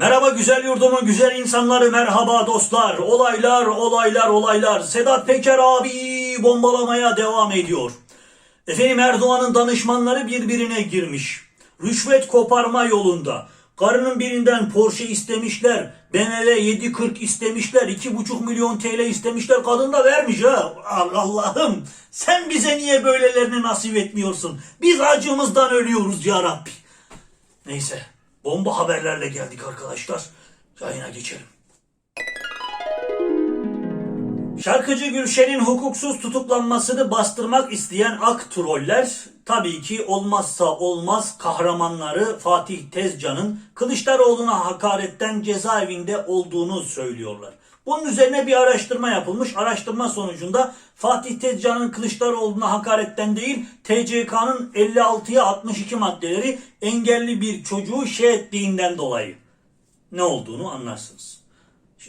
Merhaba güzel yurdumun güzel insanları, merhaba dostlar. Olaylar, olaylar, olaylar. Sedat Peker abi bombalamaya devam ediyor. Efendim Erdoğan'ın danışmanları birbirine girmiş. Rüşvet koparma yolunda. Karının birinden Porsche istemişler. BMW 740 istemişler. 2,5 milyon TL istemişler. Kadın da vermiş ha. Allah'ım sen bize niye böylelerini nasip etmiyorsun? Biz acımızdan ölüyoruz ya Rabbi. Neyse bomba haberlerle geldik arkadaşlar. Yayına geçelim. Şarkıcı Gülşen'in hukuksuz tutuklanmasını bastırmak isteyen ak troller tabii ki olmazsa olmaz kahramanları Fatih Tezcan'ın Kılıçdaroğlu'na hakaretten cezaevinde olduğunu söylüyorlar. Bunun üzerine bir araştırma yapılmış. Araştırma sonucunda Fatih Tezcan'ın Kılıçdaroğlu'na hakaretten değil TCK'nın 56'ya 62 maddeleri engelli bir çocuğu şey ettiğinden dolayı ne olduğunu anlarsınız.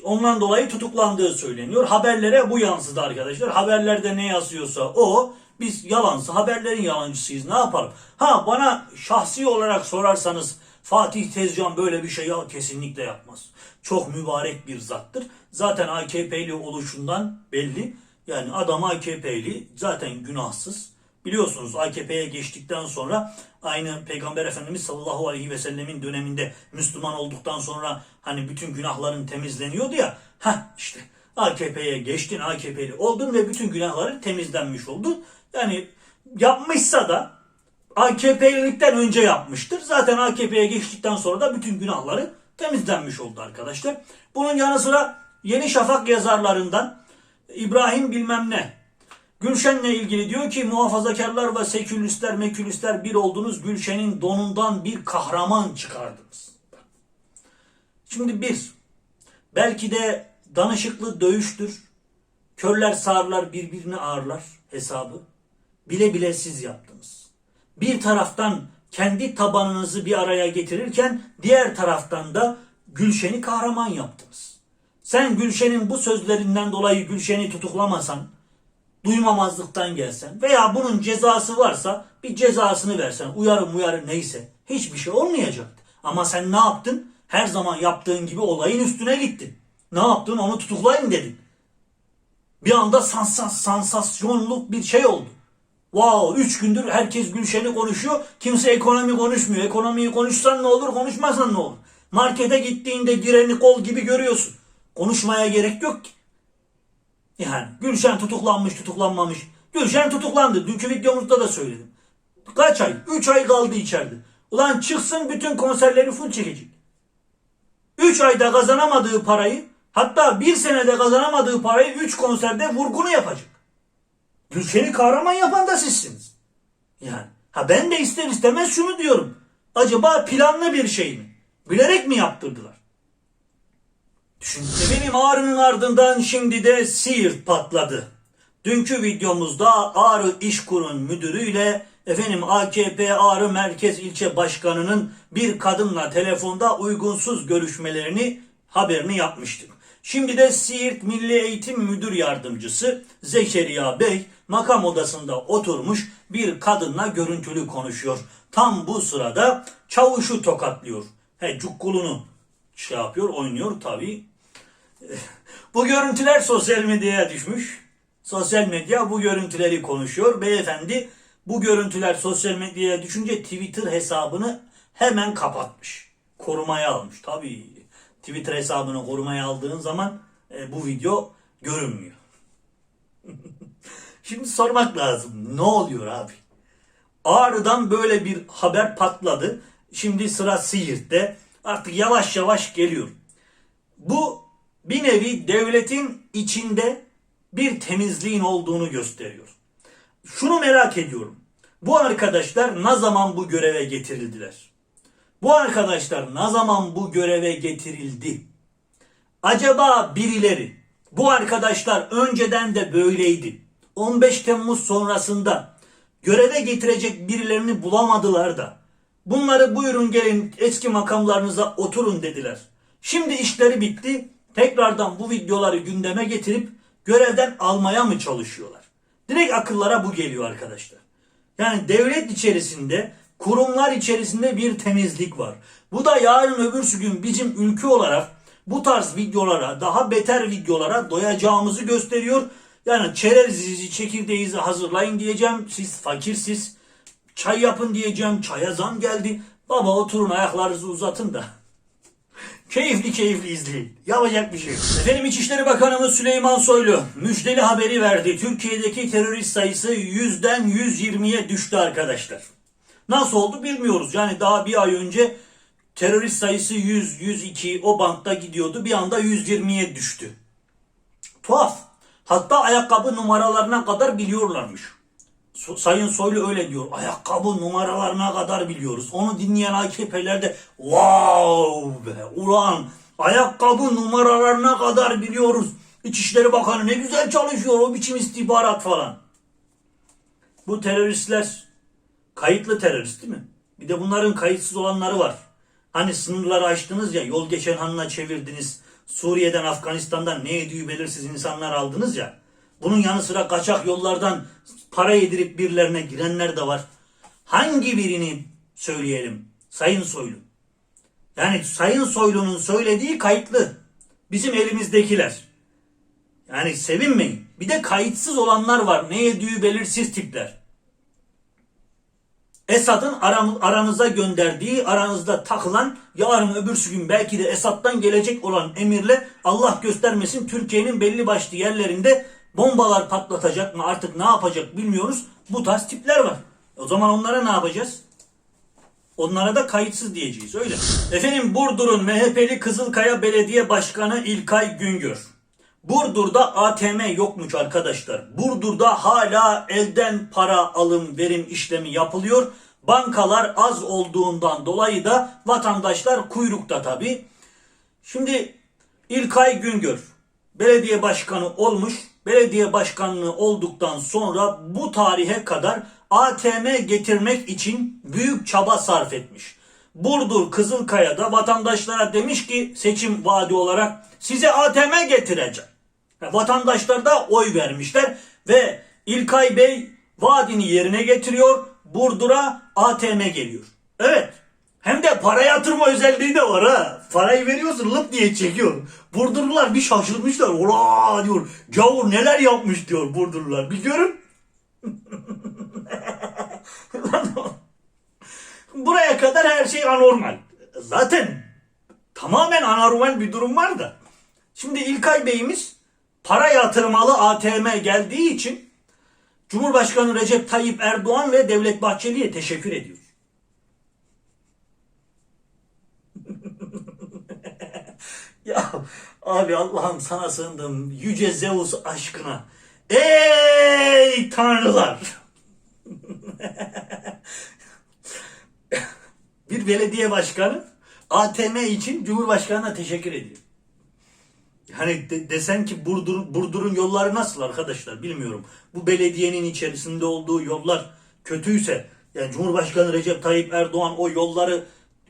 Ondan dolayı tutuklandığı söyleniyor. Haberlere bu yansıdı arkadaşlar. Haberlerde ne yazıyorsa o. Biz yalansı haberlerin yalancısıyız. Ne yapalım? Ha bana şahsi olarak sorarsanız Fatih Tezcan böyle bir şey ya kesinlikle yapmaz. Çok mübarek bir zattır. Zaten AKP'li oluşundan belli. Yani adam AKP'li zaten günahsız. Biliyorsunuz AKP'ye geçtikten sonra aynı Peygamber Efendimiz sallallahu aleyhi ve sellemin döneminde Müslüman olduktan sonra hani bütün günahların temizleniyordu ya. Ha işte AKP'ye geçtin AKP'li oldun ve bütün günahların temizlenmiş oldu. Yani yapmışsa da AKP'lilikten önce yapmıştır. Zaten AKP'ye geçtikten sonra da bütün günahları temizlenmiş oldu arkadaşlar. Bunun yanı sıra Yeni Şafak yazarlarından İbrahim bilmem ne Gülşen'le ilgili diyor ki muhafazakarlar ve sekülistler mekülistler bir oldunuz Gülşen'in donundan bir kahraman çıkardınız. Şimdi bir, belki de danışıklı dövüştür. Körler sağırlar birbirini ağırlar hesabı. Bile bile siz yaptınız. Bir taraftan kendi tabanınızı bir araya getirirken diğer taraftan da Gülşen'i kahraman yaptınız. Sen Gülşen'in bu sözlerinden dolayı Gülşen'i tutuklamasan, duymamazlıktan gelsen veya bunun cezası varsa bir cezasını versen uyarı uyarı neyse hiçbir şey olmayacaktı. Ama sen ne yaptın? Her zaman yaptığın gibi olayın üstüne gittin. Ne yaptın? Onu tutuklayın dedin. Bir anda sansas, sansasyonluk bir şey oldu. Wow, üç gündür herkes Gülşen'i konuşuyor. Kimse ekonomi konuşmuyor. Ekonomiyi konuşsan ne olur, konuşmasan ne olur? Markete gittiğinde direni kol gibi görüyorsun. Konuşmaya gerek yok ki. Yani Gülşen tutuklanmış tutuklanmamış. Gülşen tutuklandı. Dünkü videomuzda da söyledim. Kaç ay? 3 ay kaldı içeride. Ulan çıksın bütün konserleri full çekecek. 3 ayda kazanamadığı parayı hatta bir senede kazanamadığı parayı 3 konserde vurgunu yapacak. Gülşen'i kahraman yapan da sizsiniz. Yani ha ben de ister istemez şunu diyorum. Acaba planlı bir şey mi? Bilerek mi yaptırdılar? Benim Ağrı'nın ardından şimdi de Siirt patladı. Dünkü videomuzda Ağrı İşkur'un müdürüyle efendim AKP Ağrı Merkez İlçe Başkanı'nın bir kadınla telefonda uygunsuz görüşmelerini haberini yapmıştık. Şimdi de Siirt Milli Eğitim Müdür Yardımcısı Zekeriya Bey makam odasında oturmuş bir kadınla görüntülü konuşuyor. Tam bu sırada çavuşu tokatlıyor. He cukkulunu şey yapıyor oynuyor tabii bu görüntüler sosyal medyaya düşmüş. Sosyal medya bu görüntüleri konuşuyor. Beyefendi bu görüntüler sosyal medyaya düşünce Twitter hesabını hemen kapatmış. Korumaya almış. Tabii Twitter hesabını korumaya aldığın zaman e, bu video görünmüyor. Şimdi sormak lazım. Ne oluyor abi? Ağrı'dan böyle bir haber patladı. Şimdi sıra Siirt'te. Artık yavaş yavaş geliyor. Bu bir nevi devletin içinde bir temizliğin olduğunu gösteriyor. Şunu merak ediyorum. Bu arkadaşlar ne zaman bu göreve getirildiler? Bu arkadaşlar ne zaman bu göreve getirildi? Acaba birileri bu arkadaşlar önceden de böyleydi. 15 Temmuz sonrasında göreve getirecek birilerini bulamadılar da bunları buyurun gelin eski makamlarınıza oturun dediler. Şimdi işleri bitti tekrardan bu videoları gündeme getirip görevden almaya mı çalışıyorlar? Direkt akıllara bu geliyor arkadaşlar. Yani devlet içerisinde, kurumlar içerisinde bir temizlik var. Bu da yarın öbürsü gün bizim ülke olarak bu tarz videolara, daha beter videolara doyacağımızı gösteriyor. Yani çerezinizi, çekirdeğinizi hazırlayın diyeceğim. Siz fakirsiz. Çay yapın diyeceğim. Çaya zam geldi. Baba oturun ayaklarınızı uzatın da. Keyifli keyifli izleyin. Yapacak bir şey yok. Efendim İçişleri Bakanımız Süleyman Soylu müjdeli haberi verdi. Türkiye'deki terörist sayısı 100'den 120'ye düştü arkadaşlar. Nasıl oldu bilmiyoruz. Yani daha bir ay önce terörist sayısı 100, 102 o bantta gidiyordu. Bir anda 120'ye düştü. Tuhaf. Hatta ayakkabı numaralarına kadar biliyorlarmış. So- Sayın Soylu öyle diyor. Ayakkabı numaralarına kadar biliyoruz. Onu dinleyen AKP'ler de wow be ulan ayakkabı numaralarına kadar biliyoruz. İçişleri Bakanı ne güzel çalışıyor o biçim istihbarat falan. Bu teröristler kayıtlı terörist değil mi? Bir de bunların kayıtsız olanları var. Hani sınırları açtınız ya yol geçen hanına çevirdiniz. Suriye'den Afganistan'dan ne ediyor belirsiz insanlar aldınız ya. Bunun yanı sıra kaçak yollardan para yedirip birilerine girenler de var. Hangi birini söyleyelim? Sayın Soylu. Yani Sayın Soylu'nun söylediği kayıtlı. Bizim elimizdekiler. Yani sevinmeyin. Bir de kayıtsız olanlar var. Ne ediyor belirsiz tipler. Esad'ın aranıza gönderdiği, aranızda takılan, yarın öbürsü gün belki de Esad'dan gelecek olan emirle Allah göstermesin Türkiye'nin belli başlı yerlerinde bombalar patlatacak mı artık ne yapacak bilmiyoruz. Bu tarz tipler var. O zaman onlara ne yapacağız? Onlara da kayıtsız diyeceğiz öyle. Efendim Burdur'un MHP'li Kızılkaya Belediye Başkanı İlkay Güngör. Burdur'da ATM yokmuş arkadaşlar. Burdur'da hala elden para alım verim işlemi yapılıyor. Bankalar az olduğundan dolayı da vatandaşlar kuyrukta tabi. Şimdi İlkay Güngör belediye başkanı olmuş. Belediye başkanlığı olduktan sonra bu tarihe kadar ATM getirmek için büyük çaba sarf etmiş. Burdur Kızılkaya'da vatandaşlara demiş ki seçim vaadi olarak size ATM getireceğim. Ya Vatandaşlar da oy vermişler ve İlkay Bey vaadini yerine getiriyor. Burdur'a ATM geliyor. Evet. Hem de para yatırma özelliği de var ha. Parayı veriyorsun lıp diye çekiyor. Burdurlular bir şaşırmışlar. Ola diyor. Gavur neler yapmış diyor Burdurlular. Bir görün. Buraya kadar her şey anormal. Zaten tamamen anormal bir durum var da. Şimdi İlkay Bey'imiz para yatırmalı ATM geldiği için Cumhurbaşkanı Recep Tayyip Erdoğan ve Devlet Bahçeli'ye teşekkür ediyor. Ya abi Allah'ım sana sığındım yüce Zeus aşkına. Ey tanrılar! bir belediye başkanı ATM için Cumhurbaşkanı'na teşekkür ediyor. Hani de- desen ki Burdur, Burdur'un yolları nasıl arkadaşlar bilmiyorum. Bu belediyenin içerisinde olduğu yollar kötüyse yani Cumhurbaşkanı Recep Tayyip Erdoğan o yolları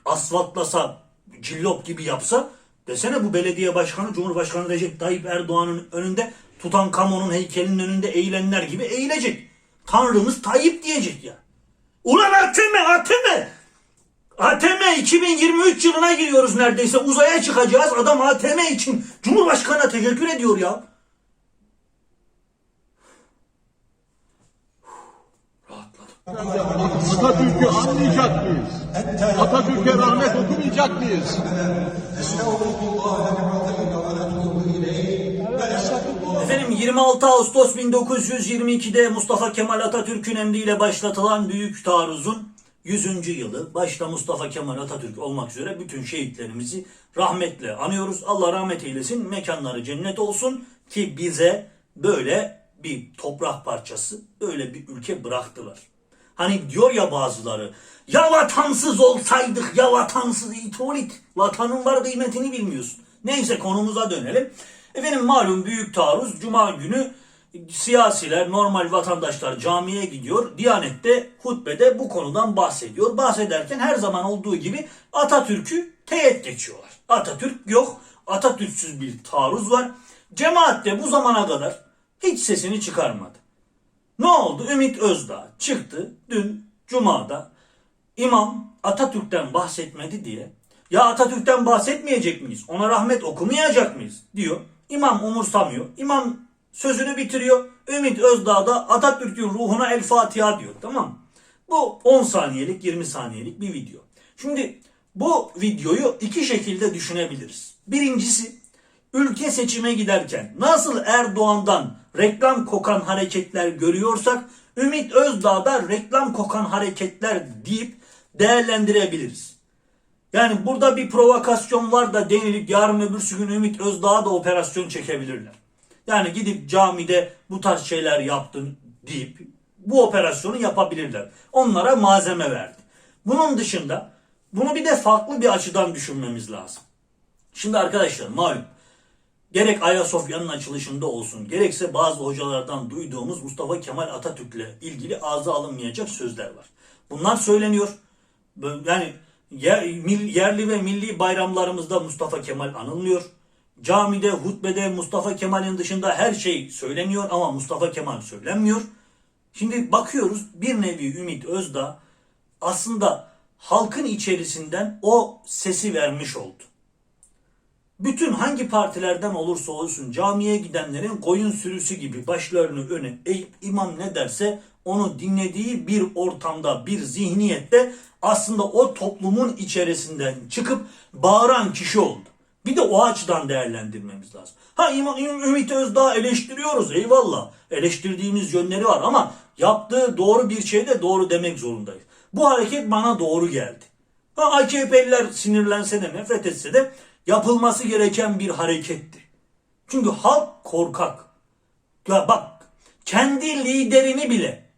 asfaltlasa cillop gibi yapsa desene bu belediye başkanı Cumhurbaşkanı Recep Tayyip Erdoğan'ın önünde Tutankamon'un heykelinin önünde eğilenler gibi eğilecek. Tanrımız Tayyip diyecek ya. Ulan ATM ATM ATM 2023 yılına giriyoruz neredeyse. Uzaya çıkacağız. Adam ATM için Cumhurbaşkanı'na teşekkür ediyor ya. Atatürk'ü anmayacak mıyız? Atatürk'e rahmet okumayacak mıyız? Efendim 26 Ağustos 1922'de Mustafa Kemal Atatürk'ün emriyle başlatılan büyük taarruzun 100. yılı. Başta Mustafa Kemal Atatürk olmak üzere bütün şehitlerimizi rahmetle anıyoruz. Allah rahmet eylesin. Mekanları cennet olsun ki bize böyle bir toprak parçası, böyle bir ülke bıraktılar. Hani diyor ya bazıları ya vatansız olsaydık ya vatansız itolit vatanın var kıymetini bilmiyorsun. Neyse konumuza dönelim. Efendim malum büyük taarruz cuma günü siyasiler normal vatandaşlar camiye gidiyor. Diyanette hutbede bu konudan bahsediyor. Bahsederken her zaman olduğu gibi Atatürk'ü teğet geçiyorlar. Atatürk yok. Atatürk'süz bir taarruz var. Cemaat de bu zamana kadar hiç sesini çıkarmadı. Ne oldu? Ümit Özdağ çıktı dün Cuma'da imam Atatürk'ten bahsetmedi diye Ya Atatürk'ten bahsetmeyecek miyiz? Ona rahmet okumayacak mıyız? diyor. İmam umursamıyor. İmam sözünü bitiriyor. Ümit Özdağ da Atatürk'ün ruhuna El Fatiha diyor. Tamam? Bu 10 saniyelik 20 saniyelik bir video. Şimdi bu videoyu iki şekilde düşünebiliriz. Birincisi ülke seçime giderken nasıl Erdoğan'dan reklam kokan hareketler görüyorsak Ümit Özdağ'da reklam kokan hareketler deyip değerlendirebiliriz. Yani burada bir provokasyon var da denilip yarın öbürsü gün Ümit Özdağ'a da operasyon çekebilirler. Yani gidip camide bu tarz şeyler yaptın deyip bu operasyonu yapabilirler. Onlara malzeme verdi. Bunun dışında bunu bir de farklı bir açıdan düşünmemiz lazım. Şimdi arkadaşlar malum gerek Ayasofya'nın açılışında olsun gerekse bazı hocalardan duyduğumuz Mustafa Kemal Atatürk'le ilgili ağza alınmayacak sözler var. Bunlar söyleniyor. Yani yerli ve milli bayramlarımızda Mustafa Kemal anılmıyor. Camide, hutbede Mustafa Kemal'in dışında her şey söyleniyor ama Mustafa Kemal söylenmiyor. Şimdi bakıyoruz bir nevi Ümit Özdağ aslında halkın içerisinden o sesi vermiş oldu. Bütün hangi partilerden olursa olsun camiye gidenlerin koyun sürüsü gibi başlarını öne eğip imam ne derse onu dinlediği bir ortamda, bir zihniyette aslında o toplumun içerisinden çıkıp bağıran kişi oldu. Bir de o açıdan değerlendirmemiz lazım. Ha Ümit Özdağ eleştiriyoruz eyvallah. Eleştirdiğimiz yönleri var ama yaptığı doğru bir şey de doğru demek zorundayız. Bu hareket bana doğru geldi. Ha AKP'liler sinirlense de nefret etse de yapılması gereken bir hareketti. Çünkü halk korkak. Ya bak kendi liderini bile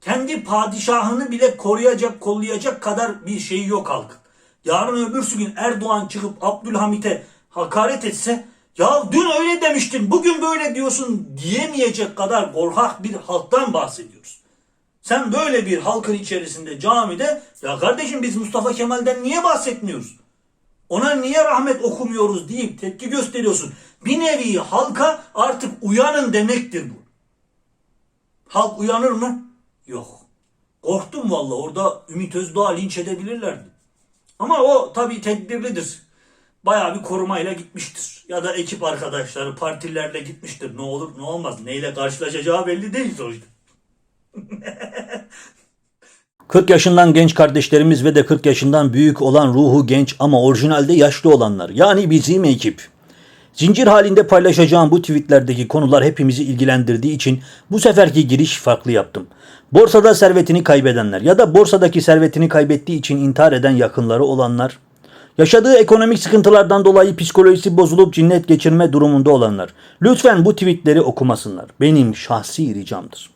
kendi padişahını bile koruyacak, kollayacak kadar bir şeyi yok halkın. Yarın öbürsü gün Erdoğan çıkıp Abdülhamit'e hakaret etse ya dün öyle demiştin bugün böyle diyorsun diyemeyecek kadar korkak bir halktan bahsediyoruz. Sen böyle bir halkın içerisinde camide ya kardeşim biz Mustafa Kemal'den niye bahsetmiyoruz? Ona niye rahmet okumuyoruz deyip tepki gösteriyorsun. Bir nevi halka artık uyanın demektir bu. Halk uyanır mı? Yok. Korktum valla orada Ümit Özdağ linç edebilirlerdi. Ama o tabii tedbirlidir. Bayağı bir korumayla gitmiştir. Ya da ekip arkadaşları partilerle gitmiştir. Ne olur ne olmaz. Neyle karşılaşacağı belli değil sonuçta. 40 yaşından genç kardeşlerimiz ve de 40 yaşından büyük olan ruhu genç ama orijinalde yaşlı olanlar. Yani bizim ekip. Zincir halinde paylaşacağım bu tweetlerdeki konular hepimizi ilgilendirdiği için bu seferki giriş farklı yaptım. Borsada servetini kaybedenler ya da borsadaki servetini kaybettiği için intihar eden yakınları olanlar, yaşadığı ekonomik sıkıntılardan dolayı psikolojisi bozulup cinnet geçirme durumunda olanlar. Lütfen bu tweetleri okumasınlar. Benim şahsi ricamdır.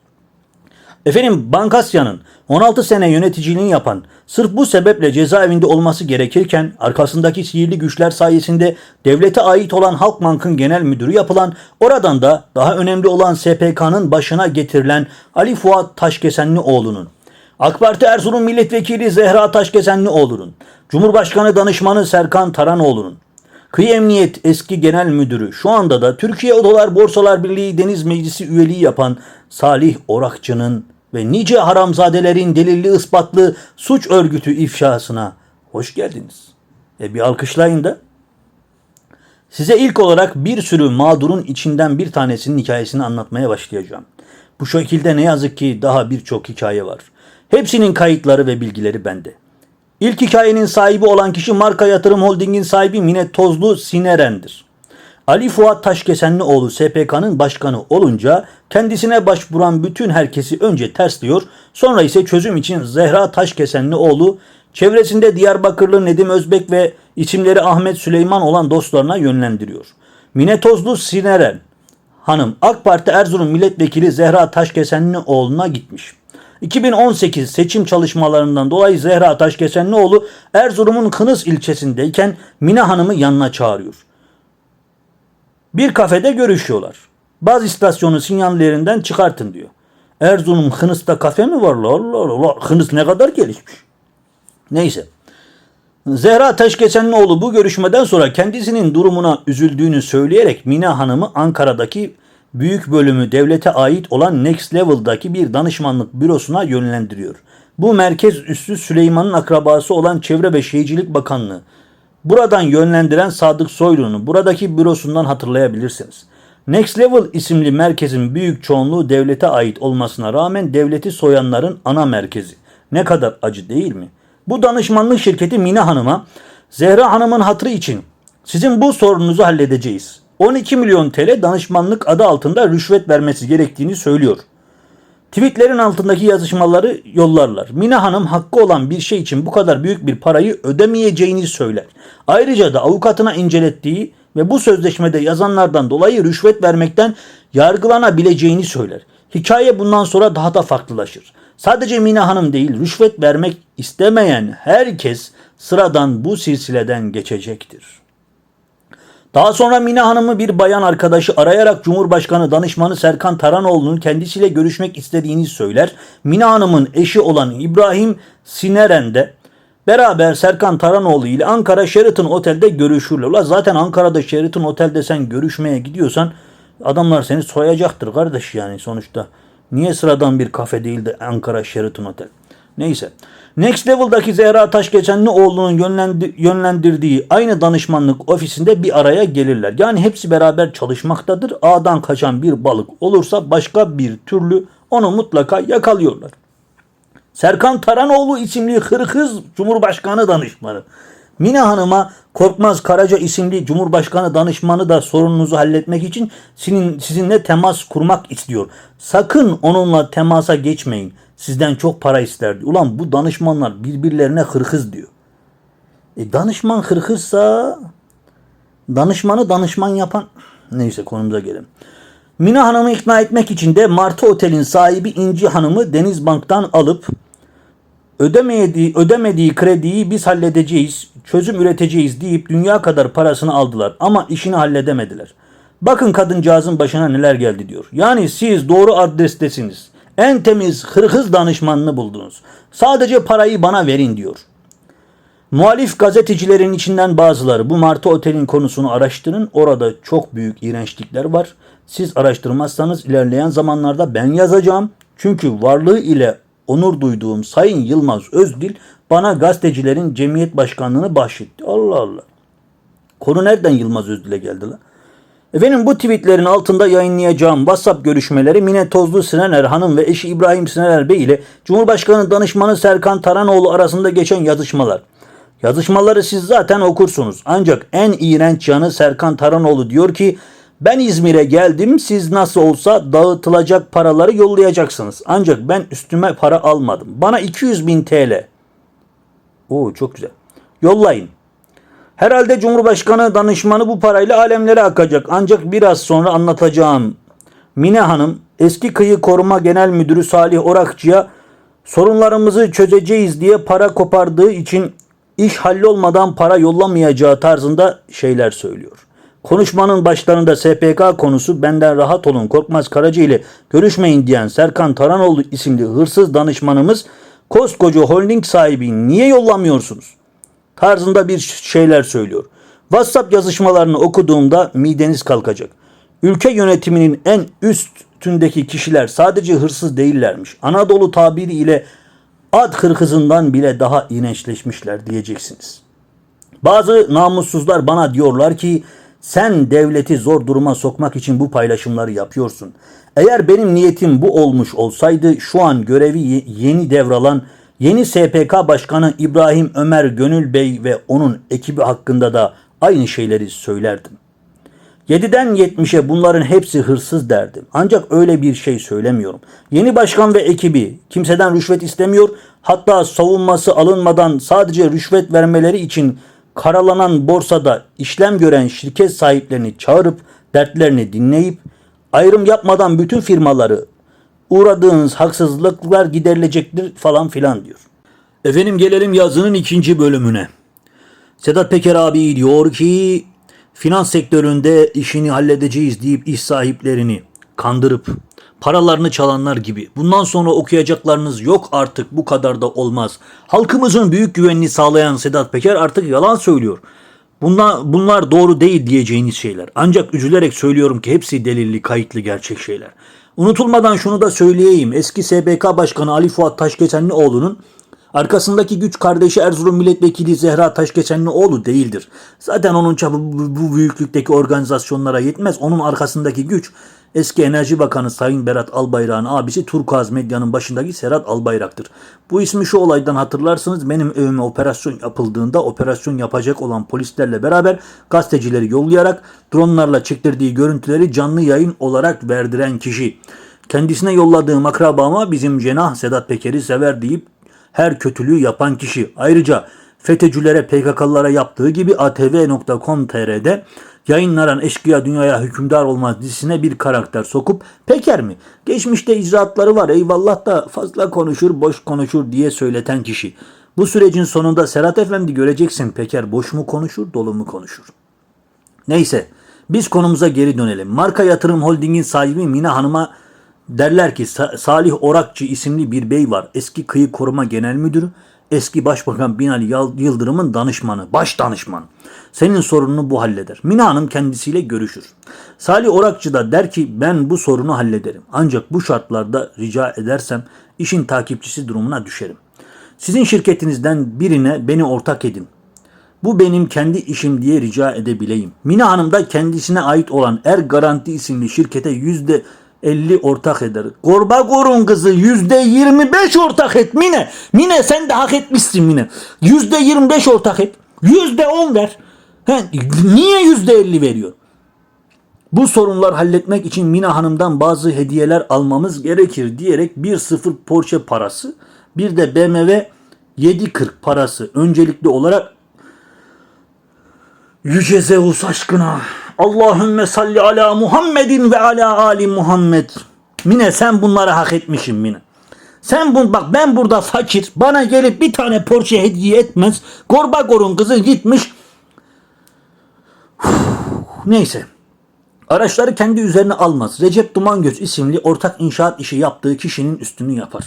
Efendim Bankasya'nın 16 sene yöneticiliğini yapan, sırf bu sebeple cezaevinde olması gerekirken arkasındaki sihirli güçler sayesinde devlete ait olan Halkbank'ın genel müdürü yapılan, oradan da daha önemli olan SPK'nın başına getirilen Ali Fuat Taşkesenlioğlu'nun, AK Parti Erzurum Milletvekili Zehra Taşkesenlioğlu'nun, Cumhurbaşkanı Danışmanı Serkan Taranoğlu'nun, Kıyı Emniyet eski genel müdürü şu anda da Türkiye Odalar Borsalar Birliği Deniz Meclisi üyeliği yapan Salih Orakçı'nın ve nice haramzadelerin delilli ispatlı suç örgütü ifşasına hoş geldiniz. E bir alkışlayın da. Size ilk olarak bir sürü mağdurun içinden bir tanesinin hikayesini anlatmaya başlayacağım. Bu şekilde ne yazık ki daha birçok hikaye var. Hepsinin kayıtları ve bilgileri bende. İlk hikayenin sahibi olan kişi Marka Yatırım Holding'in sahibi Mine Tozlu Sineren'dir. Ali Fuat Taşkesenlioğlu SPK'nın başkanı olunca kendisine başvuran bütün herkesi önce tersliyor, sonra ise çözüm için Zehra Taşkesenlioğlu çevresinde Diyarbakırlı Nedim Özbek ve isimleri Ahmet Süleyman olan dostlarına yönlendiriyor. Mine Tozlu Sineren hanım AK Parti Erzurum Milletvekili Zehra Taşkesenlioğlu'na gitmiş. 2018 seçim çalışmalarından dolayı Zehra Taşkesenlioğlu Erzurum'un Kınıs ilçesindeyken Mine Hanım'ı yanına çağırıyor. Bir kafede görüşüyorlar. Baz istasyonu sinyallerinden çıkartın diyor. Erzurum Kınıs'ta kafe mi var? la? Allah Allah. Kınıs ne kadar gelişmiş. Neyse. Zehra Taşkesenlioğlu bu görüşmeden sonra kendisinin durumuna üzüldüğünü söyleyerek Mine Hanım'ı Ankara'daki büyük bölümü devlete ait olan Next Level'daki bir danışmanlık bürosuna yönlendiriyor. Bu merkez üssü Süleyman'ın akrabası olan Çevre ve Şehircilik Bakanlığı buradan yönlendiren Sadık Soylu'nu buradaki bürosundan hatırlayabilirsiniz. Next Level isimli merkezin büyük çoğunluğu devlete ait olmasına rağmen devleti soyanların ana merkezi. Ne kadar acı değil mi? Bu danışmanlık şirketi Mine Hanım'a Zehra Hanım'ın hatırı için sizin bu sorununuzu halledeceğiz. 12 milyon TL danışmanlık adı altında rüşvet vermesi gerektiğini söylüyor. Tweetlerin altındaki yazışmaları yollarlar. Mine Hanım hakkı olan bir şey için bu kadar büyük bir parayı ödemeyeceğini söyler. Ayrıca da avukatına incelettiği ve bu sözleşmede yazanlardan dolayı rüşvet vermekten yargılanabileceğini söyler. Hikaye bundan sonra daha da farklılaşır. Sadece Mine Hanım değil, rüşvet vermek istemeyen herkes sıradan bu silsileden geçecektir. Daha sonra Mine Hanım'ı bir bayan arkadaşı arayarak Cumhurbaşkanı danışmanı Serkan Taranoğlu'nun kendisiyle görüşmek istediğini söyler. Mine Hanım'ın eşi olan İbrahim Sineren de beraber Serkan Taranoğlu ile Ankara Sheraton Otel'de görüşürler. Ula zaten Ankara'da Sheraton Otel'de sen görüşmeye gidiyorsan adamlar seni soyacaktır kardeş yani sonuçta. Niye sıradan bir kafe değil de Ankara Sheraton Otel? Neyse. Next Level'daki Zehra Taşgeçenlioğlu'nun yönlendi- yönlendirdiği aynı danışmanlık ofisinde bir araya gelirler. Yani hepsi beraber çalışmaktadır. Ağdan kaçan bir balık olursa başka bir türlü onu mutlaka yakalıyorlar. Serkan Taranoğlu isimli Hırkız Cumhurbaşkanı danışmanı. Mine Hanım'a Korkmaz Karaca isimli Cumhurbaşkanı danışmanı da sorununuzu halletmek için sizin, sizinle temas kurmak istiyor. Sakın onunla temasa geçmeyin. Sizden çok para isterdi. Ulan bu danışmanlar birbirlerine hırkız diyor. E danışman hırkızsa danışmanı danışman yapan neyse konumuza gelelim. Mine Hanım'ı ikna etmek için de Martı Otel'in sahibi İnci Hanım'ı Denizbank'tan alıp ödemediği, ödemediği krediyi biz halledeceğiz, çözüm üreteceğiz deyip dünya kadar parasını aldılar ama işini halledemediler. Bakın kadıncağızın başına neler geldi diyor. Yani siz doğru adrestesiniz. En temiz hırhız danışmanını buldunuz. Sadece parayı bana verin diyor. Muhalif gazetecilerin içinden bazıları bu Martı Otel'in konusunu araştırın. Orada çok büyük iğrençlikler var. Siz araştırmazsanız ilerleyen zamanlarda ben yazacağım. Çünkü varlığı ile onur duyduğum Sayın Yılmaz Özdil bana gazetecilerin cemiyet başkanlığını bahşetti. Allah Allah. Konu nereden Yılmaz Özdil'e geldi lan? Efendim bu tweetlerin altında yayınlayacağım WhatsApp görüşmeleri Mine Tozlu Sinener Hanım ve eşi İbrahim Sinener Bey ile Cumhurbaşkanı danışmanı Serkan Taranoğlu arasında geçen yazışmalar. Yazışmaları siz zaten okursunuz. Ancak en iğrenç yanı Serkan Taranoğlu diyor ki ben İzmir'e geldim siz nasıl olsa dağıtılacak paraları yollayacaksınız. Ancak ben üstüme para almadım. Bana 200 bin TL. Oo çok güzel. Yollayın. Herhalde Cumhurbaşkanı danışmanı bu parayla alemlere akacak. Ancak biraz sonra anlatacağım. Mine Hanım eski kıyı koruma genel müdürü Salih Orakçı'ya sorunlarımızı çözeceğiz diye para kopardığı için iş hallolmadan para yollamayacağı tarzında şeyler söylüyor. Konuşmanın başlarında SPK konusu benden rahat olun Korkmaz Karaca ile görüşmeyin diyen Serkan Taranoğlu isimli hırsız danışmanımız koskoca holding sahibi niye yollamıyorsunuz? Tarzında bir şeyler söylüyor. WhatsApp yazışmalarını okuduğumda mideniz kalkacak. Ülke yönetiminin en üstündeki kişiler sadece hırsız değillermiş. Anadolu tabiri ile ad hırkızından bile daha iğrençleşmişler diyeceksiniz. Bazı namussuzlar bana diyorlar ki sen devleti zor duruma sokmak için bu paylaşımları yapıyorsun. Eğer benim niyetim bu olmuş olsaydı şu an görevi ye- yeni devralan yeni SPK Başkanı İbrahim Ömer Gönül Bey ve onun ekibi hakkında da aynı şeyleri söylerdim. 7'den 70'e bunların hepsi hırsız derdim. Ancak öyle bir şey söylemiyorum. Yeni başkan ve ekibi kimseden rüşvet istemiyor. Hatta savunması alınmadan sadece rüşvet vermeleri için karalanan borsada işlem gören şirket sahiplerini çağırıp dertlerini dinleyip ayrım yapmadan bütün firmaları uğradığınız haksızlıklar giderilecektir falan filan diyor. Efendim gelelim yazının ikinci bölümüne. Sedat Peker abi diyor ki finans sektöründe işini halledeceğiz deyip iş sahiplerini kandırıp paralarını çalanlar gibi. Bundan sonra okuyacaklarınız yok artık bu kadar da olmaz. Halkımızın büyük güvenini sağlayan Sedat Peker artık yalan söylüyor. Bunlar, bunlar doğru değil diyeceğiniz şeyler. Ancak üzülerek söylüyorum ki hepsi delilli, kayıtlı gerçek şeyler. Unutulmadan şunu da söyleyeyim. Eski SBK Başkanı Ali Fuat Taşkesenlioğlu'nun Arkasındaki güç kardeşi Erzurum Milletvekili Zehra Taşkesenlioğlu değildir. Zaten onun çapı bu büyüklükteki organizasyonlara yetmez. Onun arkasındaki güç eski Enerji Bakanı Sayın Berat Albayrak'ın abisi Turkuaz Medya'nın başındaki Serhat Albayrak'tır. Bu ismi şu olaydan hatırlarsınız benim evime operasyon yapıldığında operasyon yapacak olan polislerle beraber gazetecileri yollayarak dronlarla çektirdiği görüntüleri canlı yayın olarak verdiren kişi. Kendisine yolladığım akrabama bizim cenah Sedat Peker'i sever deyip her kötülüğü yapan kişi. Ayrıca FETÖ'cülere PKK'lılara yaptığı gibi atv.com.tr'de yayınlanan Eşkıya Dünyaya Hükümdar Olmaz dizisine bir karakter sokup Peker mi? Geçmişte icraatları var eyvallah da fazla konuşur boş konuşur diye söyleten kişi. Bu sürecin sonunda Serhat Efendi göreceksin Peker boş mu konuşur dolu mu konuşur. Neyse biz konumuza geri dönelim. Marka Yatırım Holding'in sahibi Mina Hanım'a derler ki Sa- Salih Orakçı isimli bir bey var. Eski Kıyı Koruma Genel Müdürü, eski Başbakan Binali Yıldırım'ın danışmanı, baş danışman. Senin sorununu bu halleder. Mina Hanım kendisiyle görüşür. Salih Orakçı da der ki ben bu sorunu hallederim. Ancak bu şartlarda rica edersem işin takipçisi durumuna düşerim. Sizin şirketinizden birine beni ortak edin. Bu benim kendi işim diye rica edebileyim. Mina Hanım da kendisine ait olan Er Garanti isimli şirkete yüzde 50 ortak eder. Gorba gorun kızı yüzde 25 ortak et Mine. Mine sen de hak etmişsin Mine. Yüzde 25 ortak et. Yüzde 10 ver. He, niye yüzde 50 veriyor? Bu sorunlar halletmek için Mina Hanım'dan bazı hediyeler almamız gerekir diyerek 1.0 Porsche parası bir de BMW 740 parası öncelikli olarak Yüce Zeus aşkına. Allahümme salli ala Muhammedin ve ala ali Muhammed. Mine sen bunları hak etmişsin Mine. Sen bu bak ben burada fakir bana gelip bir tane Porsche hediye etmez. Gorba gorun kızı gitmiş. Neyse. Araçları kendi üzerine almaz. Recep Dumangöz isimli ortak inşaat işi yaptığı kişinin üstünü yapar.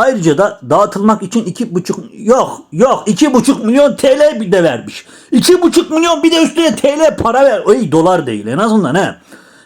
Ayrıca da dağıtılmak için iki buçuk yok yok iki buçuk milyon TL bir de vermiş. İki buçuk milyon bir de üstüne TL para ver. Ey dolar değil en azından he.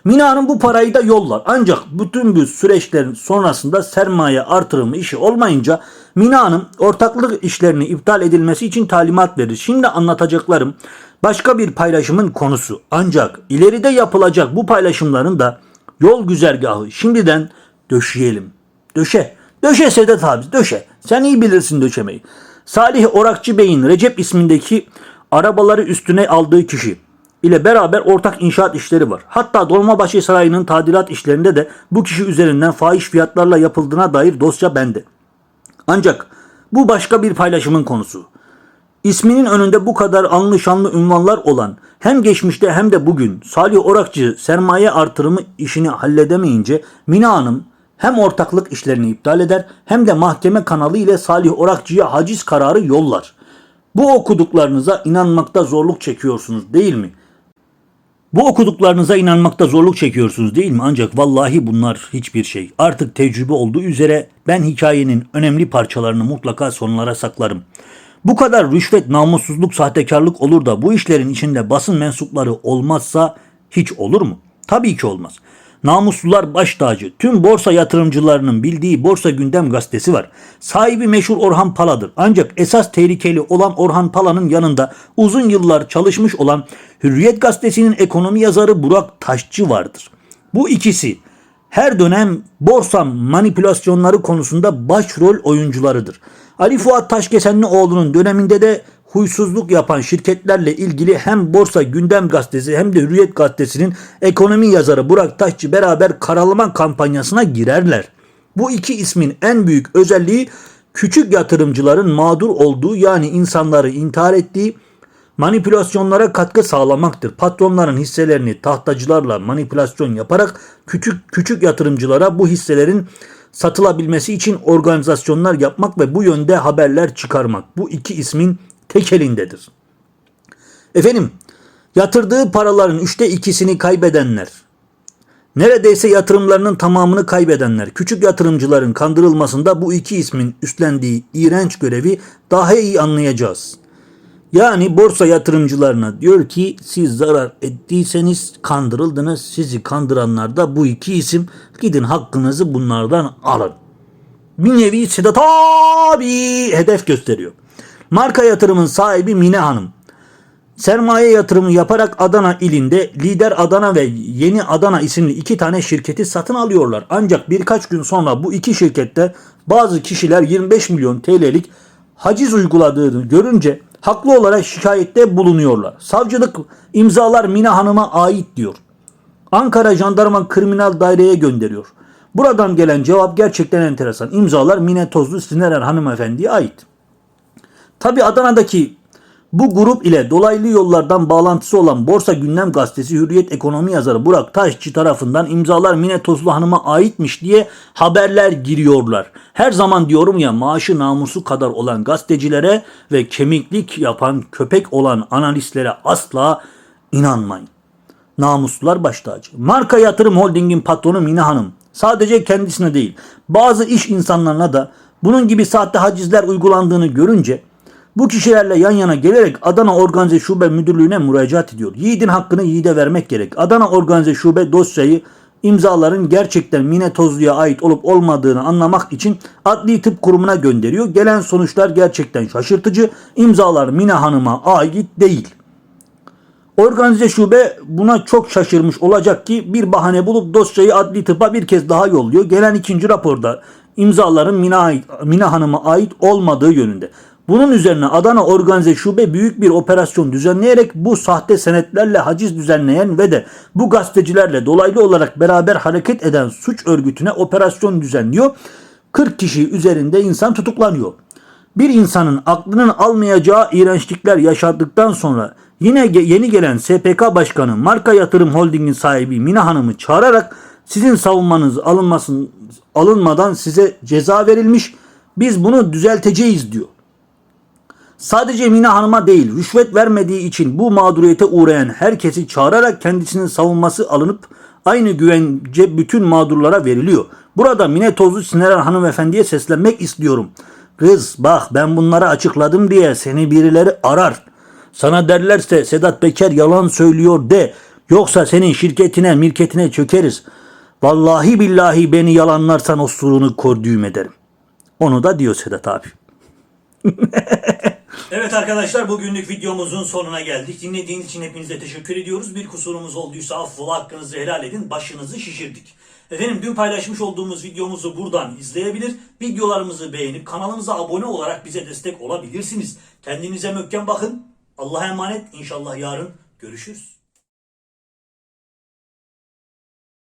Mina Hanım bu parayı da yollar. Ancak bütün bu süreçlerin sonrasında sermaye artırımı işi olmayınca Mina Hanım ortaklık işlerini iptal edilmesi için talimat verir. Şimdi anlatacaklarım başka bir paylaşımın konusu. Ancak ileride yapılacak bu paylaşımların da yol güzergahı şimdiden döşeyelim. Döşe. Döşe Sedat abi döşe. Sen iyi bilirsin döşemeyi. Salih Orakçı Bey'in Recep ismindeki arabaları üstüne aldığı kişi ile beraber ortak inşaat işleri var. Hatta Dolmabahçe Sarayı'nın tadilat işlerinde de bu kişi üzerinden fahiş fiyatlarla yapıldığına dair dosya bende. Ancak bu başka bir paylaşımın konusu. İsminin önünde bu kadar anlı şanlı ünvanlar olan hem geçmişte hem de bugün Salih Orakçı sermaye artırımı işini halledemeyince Mina Hanım hem ortaklık işlerini iptal eder hem de mahkeme kanalı ile Salih Orakçı'ya haciz kararı yollar. Bu okuduklarınıza inanmakta zorluk çekiyorsunuz değil mi? Bu okuduklarınıza inanmakta zorluk çekiyorsunuz değil mi? Ancak vallahi bunlar hiçbir şey. Artık tecrübe olduğu üzere ben hikayenin önemli parçalarını mutlaka sonlara saklarım. Bu kadar rüşvet, namussuzluk, sahtekarlık olur da bu işlerin içinde basın mensupları olmazsa hiç olur mu? Tabii ki olmaz. Namuslular baş tacı. Tüm borsa yatırımcılarının bildiği Borsa Gündem gazetesi var. Sahibi meşhur Orhan Pala'dır. Ancak esas tehlikeli olan Orhan Pala'nın yanında uzun yıllar çalışmış olan Hürriyet gazetesinin ekonomi yazarı Burak Taşçı vardır. Bu ikisi her dönem borsa manipülasyonları konusunda başrol oyuncularıdır. Ali Fuat Taşkesenlioğlu'nun döneminde de huysuzluk yapan şirketlerle ilgili hem Borsa Gündem Gazetesi hem de Hürriyet Gazetesi'nin ekonomi yazarı Burak Taşçı beraber karalama kampanyasına girerler. Bu iki ismin en büyük özelliği küçük yatırımcıların mağdur olduğu yani insanları intihar ettiği manipülasyonlara katkı sağlamaktır. Patronların hisselerini tahtacılarla manipülasyon yaparak küçük küçük yatırımcılara bu hisselerin satılabilmesi için organizasyonlar yapmak ve bu yönde haberler çıkarmak. Bu iki ismin tek elindedir. Efendim, yatırdığı paraların üçte ikisini kaybedenler, neredeyse yatırımlarının tamamını kaybedenler, küçük yatırımcıların kandırılmasında bu iki ismin üstlendiği iğrenç görevi daha iyi anlayacağız. Yani borsa yatırımcılarına diyor ki siz zarar ettiyseniz kandırıldınız. Sizi kandıranlar da bu iki isim. Gidin hakkınızı bunlardan alın. bir nevi Sedat abi hedef gösteriyor. Marka yatırımın sahibi Mine Hanım. Sermaye yatırımı yaparak Adana ilinde Lider Adana ve Yeni Adana isimli iki tane şirketi satın alıyorlar. Ancak birkaç gün sonra bu iki şirkette bazı kişiler 25 milyon TL'lik haciz uyguladığını görünce haklı olarak şikayette bulunuyorlar. Savcılık imzalar Mine Hanım'a ait diyor. Ankara Jandarma Kriminal Daire'ye gönderiyor. Buradan gelen cevap gerçekten enteresan. İmzalar Mine Tozlu Sinerer hanımefendiye ait. Tabi Adana'daki bu grup ile dolaylı yollardan bağlantısı olan Borsa Gündem Gazetesi Hürriyet Ekonomi yazarı Burak Taşçı tarafından imzalar Mine Tozlu Hanım'a aitmiş diye haberler giriyorlar. Her zaman diyorum ya maaşı namusu kadar olan gazetecilere ve kemiklik yapan köpek olan analistlere asla inanmayın. Namuslular baş tacı. Marka Yatırım Holding'in patronu Mine Hanım sadece kendisine değil bazı iş insanlarına da bunun gibi sahte hacizler uygulandığını görünce bu kişilerle yan yana gelerek Adana Organize Şube Müdürlüğü'ne müracaat ediyor. Yiğidin hakkını yiğide vermek gerek. Adana Organize Şube dosyayı imzaların gerçekten Mine Tozlu'ya ait olup olmadığını anlamak için Adli Tıp Kurumu'na gönderiyor. Gelen sonuçlar gerçekten şaşırtıcı. İmzalar Mine Hanım'a ait değil. Organize şube buna çok şaşırmış olacak ki bir bahane bulup dosyayı adli tıpa bir kez daha yolluyor. Gelen ikinci raporda imzaların Mine, ait, Mine Hanım'a ait olmadığı yönünde. Bunun üzerine Adana Organize Şube büyük bir operasyon düzenleyerek bu sahte senetlerle haciz düzenleyen ve de bu gazetecilerle dolaylı olarak beraber hareket eden suç örgütüne operasyon düzenliyor. 40 kişi üzerinde insan tutuklanıyor. Bir insanın aklının almayacağı iğrençlikler yaşadıktan sonra yine yeni gelen SPK Başkanı Marka Yatırım Holding'in sahibi Mine Hanım'ı çağırarak sizin savunmanız alınmasın alınmadan size ceza verilmiş. Biz bunu düzelteceğiz diyor. Sadece Mine Hanım'a değil rüşvet vermediği için bu mağduriyete uğrayan herkesi çağırarak kendisinin savunması alınıp aynı güvence bütün mağdurlara veriliyor. Burada Mine Tozlu Sineren hanımefendiye seslenmek istiyorum. Kız bak ben bunları açıkladım diye seni birileri arar. Sana derlerse Sedat Peker yalan söylüyor de. Yoksa senin şirketine mirketine çökeriz. Vallahi billahi beni yalanlarsan o surunu kor düğüm ederim. Onu da diyor Sedat abi. Evet arkadaşlar bugünlük videomuzun sonuna geldik. Dinlediğiniz için hepinize teşekkür ediyoruz. Bir kusurumuz olduysa affola hakkınızı helal edin. Başınızı şişirdik. Efendim dün paylaşmış olduğumuz videomuzu buradan izleyebilir. Videolarımızı beğenip kanalımıza abone olarak bize destek olabilirsiniz. Kendinize mökken bakın. Allah'a emanet. İnşallah yarın görüşürüz.